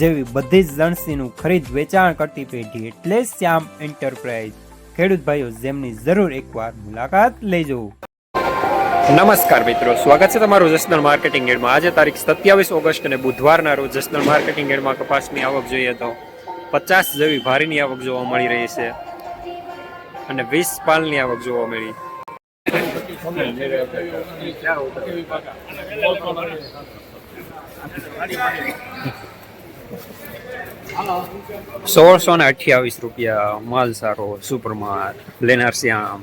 જેવી બધી જ લણસીનું ખરીદ વેચાણ કરતી પેઢી એટલે શ્યામ એન્ટરપ્રાઇઝ. ખેડૂત ભાઈઓ, જેમની જરૂર એકવાર મુલાકાત લેજો. નમસ્કાર મિત્રો, સ્વાગત છે તમારું જસનલ માર્કેટિંગ એડમાં. આજે તારીખ સત્યાવીસ ઓગસ્ટ અને બુધવારના રોજ જસનલ માર્કેટિંગ એડમાં કપાસની આવક જોઈએ તો પચાસ જેવી ભારીની આવક જોવા મળી રહી છે અને વીસ પાલની આવક જોવા મળી. સોળસો ને અઠ્યાવીસ રૂપિયા માલ સારો સુપર માલ લેનાર શ્યામ.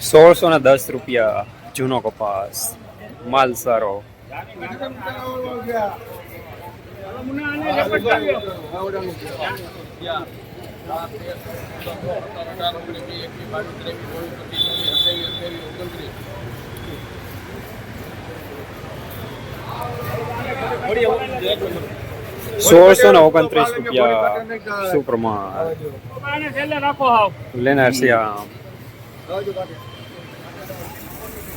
સોળસો ને દસ રૂપિયા જૂનો કપાસ માલ સારો સોળસો ને ઓગણત્રીસ રૂપિયા સુપ્રમાણ. લેનાર શ્યામ.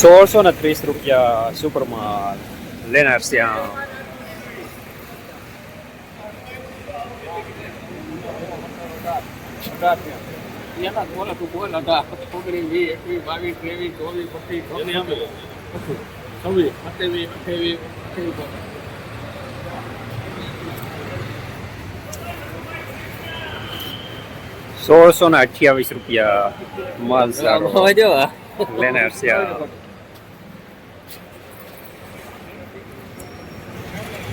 સોળસો ને ત્રીસ રૂપિયા સુપર માલ લેનાર શ્યામ સોળસો ને અઠ્યાવીસ રૂપિયા માલ સારો. લેનાર શ્યામ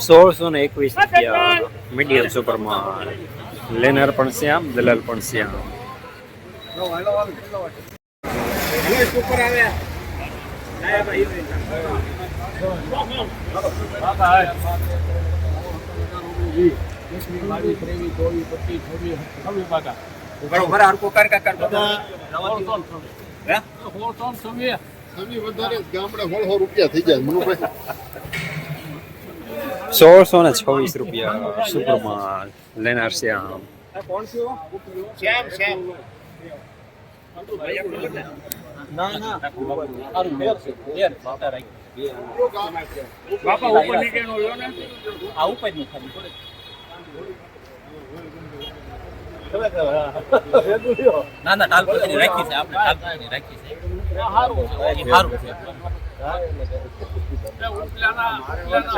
સોળસો ને એકવીસ રૂપિયા મીડિયમ સુપર લેનર લેનાર પણ શ્યામ દલાલ પણ શ્યામ. છવ્વીસ વધારે ગામડે રૂપિયા થઈ જાય. મનુભાઈ સોળસો ને છવ્વીસ રૂપિયા સુપર માલ લેનાર શ્યામ શ્યામ શ્યામ બાપા ઉપર નીચે નો. લ્યો ને ના ના ના ટાલ રાખી છે આપણે ટાલ રાખી છે. સારું છે. સારું છે ઉપલાના ઉપલાના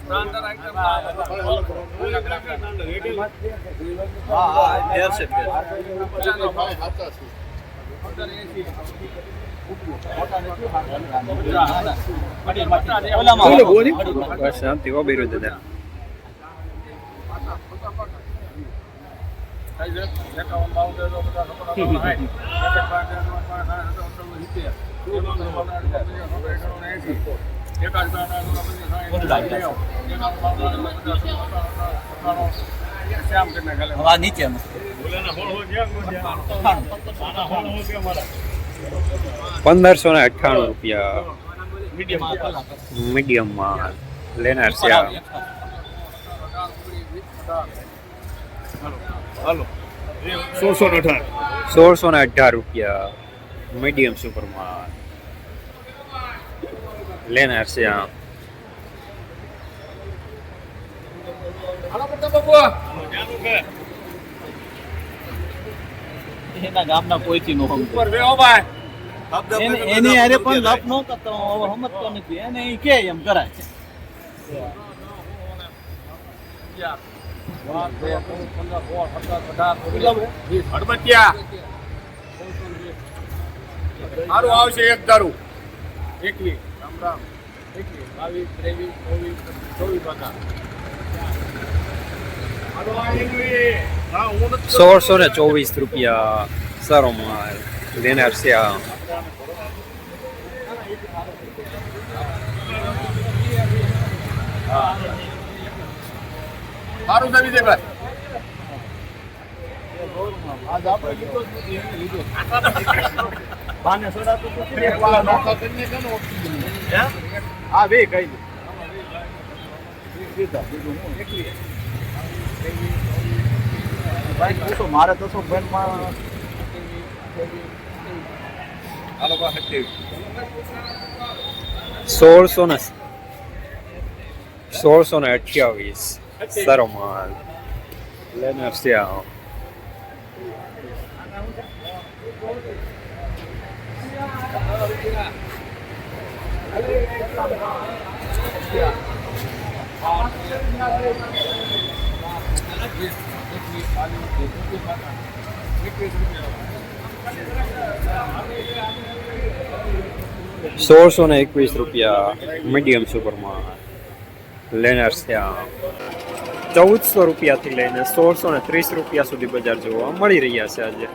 સ્ટાન્ડર્ડ આઈટમ છે શ્યામ કરીને ગલે નીચે પંદરસો ને અઠ્ઠાણું રૂપિયા મીડિયમ માલ લેનાર છે આ. સોળસો ને અઢાર. સોળસો ને અઢાર રૂપિયા. મીડિયમ સુપર માલ લેનાર છે આ. એના ગામના કોઈથી નો. ઉપર ભાઈ. એની- પણ લપ નો કરતો હવે સમજતો નથી. એને કે એમ કરાય. સારું આવશે એક દારૂ. એકવી રામ રામ. એકવી બાવીસ ત્રેવીસ ચોવીસ ચોવીસ હા હું નથી સોળસો ને ચોવીસ રૂપિયા સારો માલ લેનાર છે આ. સારું છે વિજયભાઈ બાને હા? બે કઈ દે ભાઈ પૂછો મારે તો શું બેનમાં હાલો સોળસો ને સોળસો ને અઠ્યાવીસ. સારો માલ લેનાર સોળસો ને એકવીસ રૂપિયા મીડિયમ સુપરમાં લેનાર છે આ ચૌદસો રૂપિયાથી લઈને સોળસો ને ત્રીસ રૂપિયા સુધી બજાર જોવા મળી રહ્યા છે આજે.